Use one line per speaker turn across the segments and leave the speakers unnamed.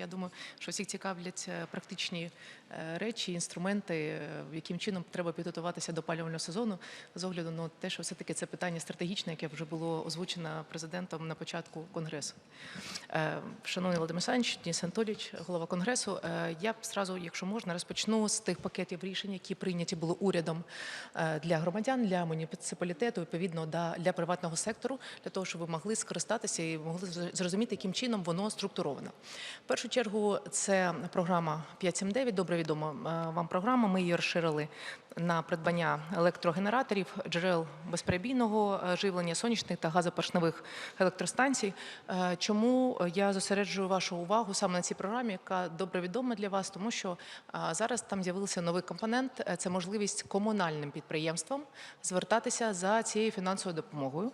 Я думаю, що всіх цікавлять е, практичні е, речі, інструменти, е, яким чином треба підготуватися до опалювального сезону з огляду на те, що все-таки це питання стратегічне, яке вже було озвучено президентом на початку конгресу. Шановний Володимир Олександрович, Денис Анатолійович, голова конгресу, я б зразу, якщо можна, розпочну з тих пакетів рішень, які прийняті були урядом для громадян, для муніципалітету, відповідно для приватного сектору, для того, щоб ви могли скористатися і могли зрозуміти, яким чином воно структуровано. В першу чергу це програма 579, добре відома е, вам програма. Ми її розширили на придбання електрогенераторів, джерел безперебійного е, живлення, сонячних та газопоршневих електростанцій. Е, Чому я зосереджую вашу увагу саме на цій програмі, яка добре відома для вас, тому що е, зараз там з'явився новий компонент це можливість комунальним підприємствам звертатися за цією фінансовою допомогою.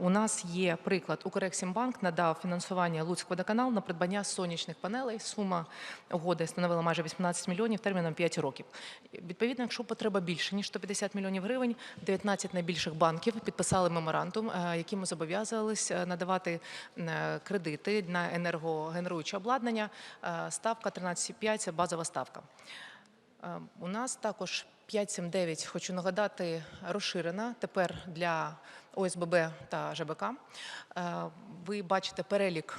У нас є приклад. Укрексімбанк надав фінансування Луцькводоканал на придбання сонячних панелей. Сума угоди становила майже 18 мільйонів терміном 5 років. Відповідно, якщо потреба більше ніж 150 мільйонів гривень, 19 найбільших банків підписали меморандум, е, яким зобов'язались е, надавати е, кредити на енергогенеруюче обладнання. Ставка 13,5 – це базова ставка. У нас також 579, хочу нагадати, розширена тепер для ОСББ та ЖБК. Ви бачите перелік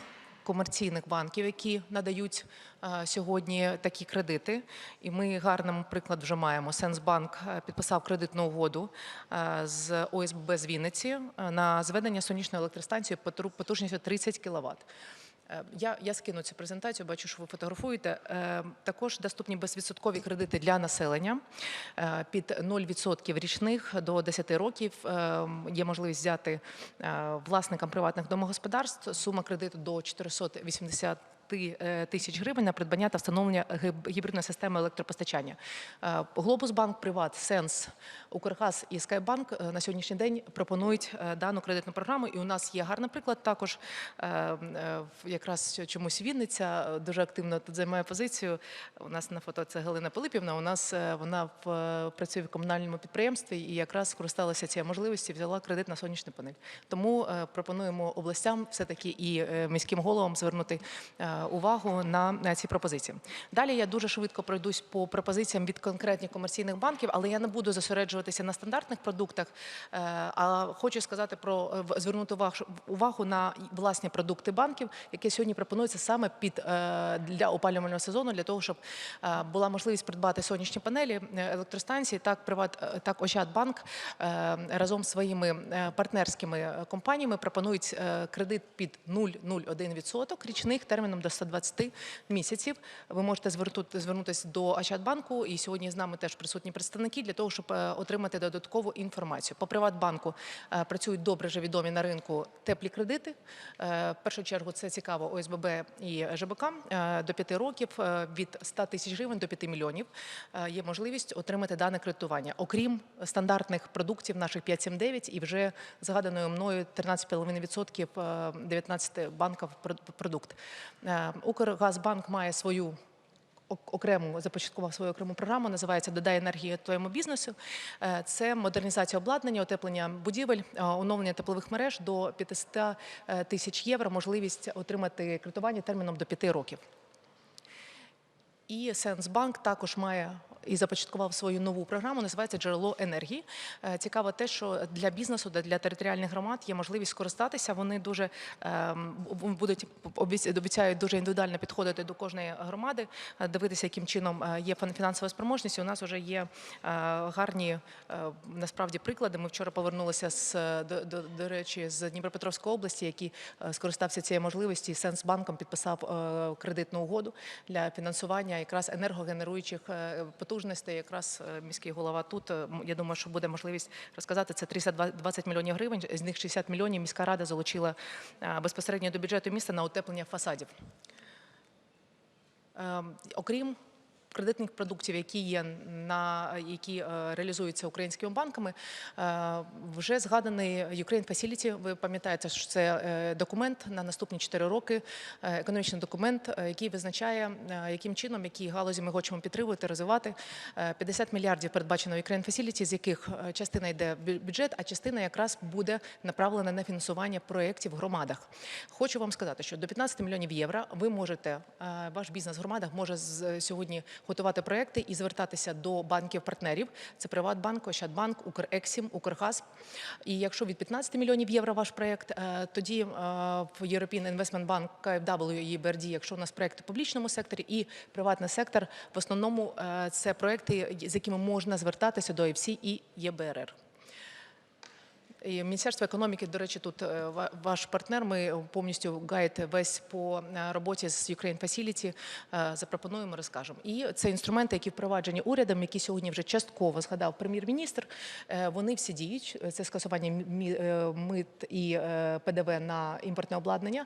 комерційних банків, які надають е, сьогодні такі кредити. І ми гарним приклад вже маємо. Сенсбанк е, підписав кредитну угоду е, з ОСББ з Вінниці на зведення сонячної електростанції потужністю 30 кВт. Е, Я, я скину цю презентацію, бачу, що ви фотографуєте. Е, Також доступні безвідсоткові кредити для населення е, під 0% річних до 10 років. Є можливість взяти власникам приватних домогосподарств сума кредиту до 480 е, тисяч гривень на придбання та встановлення гібридної системи електропостачання. Е, Глобусбанк, Приват, Сенс, Укргаз і Скайбанк е, на сьогоднішній день пропонують е, дану кредитну програму. І у нас є гарний приклад також. е, е, Якраз чомусь Вінниця е, дуже активно тут займає позицію. У нас на фото це Галина Пилипівна. У нас е, вона в, е, працює в комунальному підприємстві і якраз скористалася цією можливістю, взяла кредит на сонячну панель. Тому е, пропонуємо областям все-таки і е, міським головам звернути е, увагу на ці пропозиції. Далі я дуже швидко пройдусь по пропозиціям від конкретних комерційних банків, але я не буду зосереджуватися на стандартних продуктах. е, А хочу сказати про е, звернути увагу, на власні продукти банків, які сьогодні пропонуються саме під е, для опалювального сезону, для того, щоб була можливість придбати сонячні панелі, електростанції. Так, приват так Ощадбанк разом з своїми партнерськими компаніями пропонують кредит під 0,01% річних терміном до 120 місяців. Ви можете звернути, звернутися до Ощадбанку, і сьогодні з нами теж присутні представники для того, щоб е, отримати додаткову інформацію. По Приватбанку е, працюють добре вже відомі на ринку теплі кредити. Е, В першу чергу це цікаво ОСББ і ЖБК до 5 років від 100 тисяч гривень до 5 мільйонів є можливість отримати дане кредитування. Окрім стандартних продуктів наших 579 і вже згаданою мною 13,5% е, 19 банків прод- продукт. Е, Укргазбанк має свою окрему започаткував свою окрему програму, називається Додай енергії твоєму бізнесу. Е, Це модернізація обладнання, утеплення будівель, е, оновлення теплових мереж до 500 е, тисяч євро, можливість отримати кредитування терміном до 5 років. І Сенсбанк також має і започаткував свою нову програму, називається Джерело енергії. Е, Цікаво те, що для бізнесу, для територіальних громад є можливість скористатися. Вони дуже ем, будуть обіц- обіцяють дуже індивідуально підходити до кожної громади, е, дивитися, яким чином е, є фінансова спроможність. У нас вже є гарні насправді приклади. Ми вчора повернулися з до, до, до речі з Дніпропетровської області, е, скористався цією можливості. і Сенсбанком підписав кредитну угоду для фінансування якраз енергогенеруючих е, потужностей. Якраз е, міський голова тут. Е, Я думаю, що буде можливість розказати. Це 320 мільйонів гривень. З них 60 мільйонів міська рада залучила е, безпосередньо до бюджету міста на утеплення фасадів. Ем, Окрім кредитних продуктів, які є на які е, реалізуються українськими банками, е, вже згаданий Ukraine Facility. Ви пам'ятаєте, що це е, документ на наступні 4 роки, економічний документ, який визначає, яким чином, які галузі ми хочемо підтримувати, розвивати. Е, 50 мільярдів передбачено Ukraine Facility, з яких частина йде в бюджет, а частина якраз буде направлена на фінансування проєктів в громадах. Хочу вам сказати, що до 15 мільйонів євро ви можете, ваш бізнес в громадах може сьогодні готувати проекти і звертатися до банків-партнерів. Це Приватбанк, Ощадбанк, Укрексім, Укргаз. І якщо від 15 мільйонів євро ваш проект, е, тоді е, в European Investment Bank, KfW і BRD, якщо у нас проекти в публічному секторі і приватний сектор, в основному е, це проекти, з якими можна звертатися до ЕФСІ і ЄБРР. І Міністерство економіки, до речі, тут е, ваш партнер. Ми повністю гайд весь по е, роботі з Ukraine Facility е, запропонуємо, розкажемо. І це інструменти, які впроваджені урядом, які сьогодні вже частково згадав прем'єр-міністр. Вони всі діють. Це скасування мит і ПДВ на імпортне обладнання.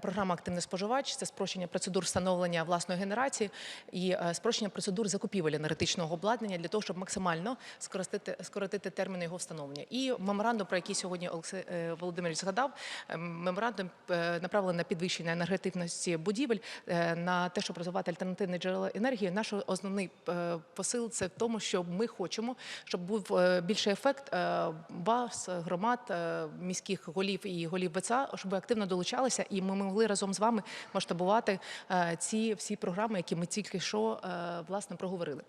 Програма Активний споживач це спрощення процедур встановлення власної генерації і спрощення процедур закупівель енергетичного обладнання для того, щоб максимально скоротити, скоротити терміни його встановлення. І меморандум, про який сьогодні Олексій е, Володимирович згадав, е, меморандум е, направлений на підвищення енергетичності будівель, е, на те, щоб розвивати альтернативні джерела енергії. Наш основний посил це в тому, що ми хочемо, щоб був більший ефект баз, громад, міських голів і голів ВЦА, щоб активно долучалися, і ми могли разом з вами масштабувати ці всі програми, які ми тільки що власне проговорили.